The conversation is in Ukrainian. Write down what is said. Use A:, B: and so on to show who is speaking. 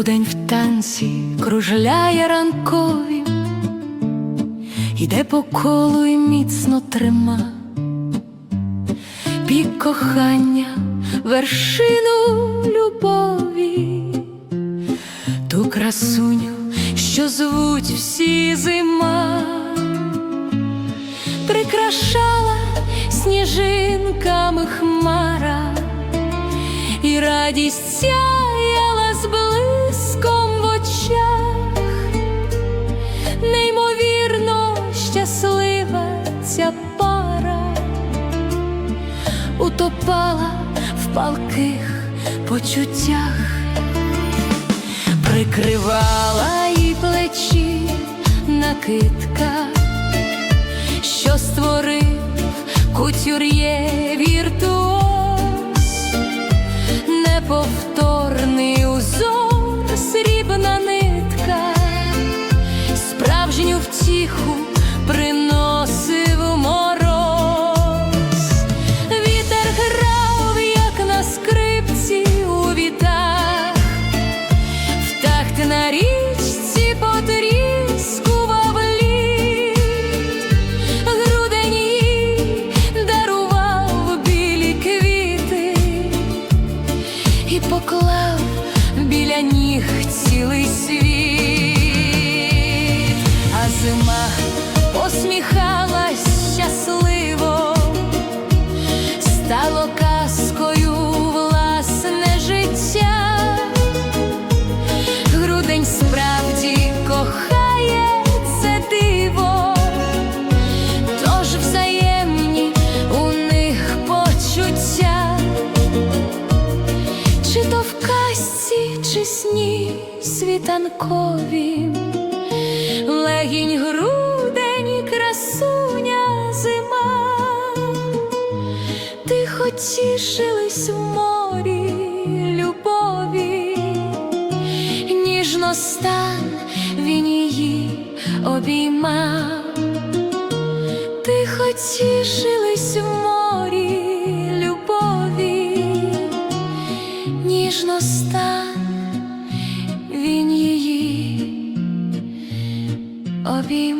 A: вулиці кружляє ранкові, іде по колу і міцно трима, пік кохання, вершину любові, ту красуню, що звуть всі зима, прикрашала сніжинками хмара. І радість ця пара утопала в палких почуттях, прикривала і плечі накидка, що створив кутюр'є віртуоз. Неповторний узор, срібна нитка, справжню втіху Чи то в казці, чи сні світанкові, легінь грудень, красуня зима, тихо тішились в морі любові, ніжно стан він її обіймав, тихо тішились в морі I'll be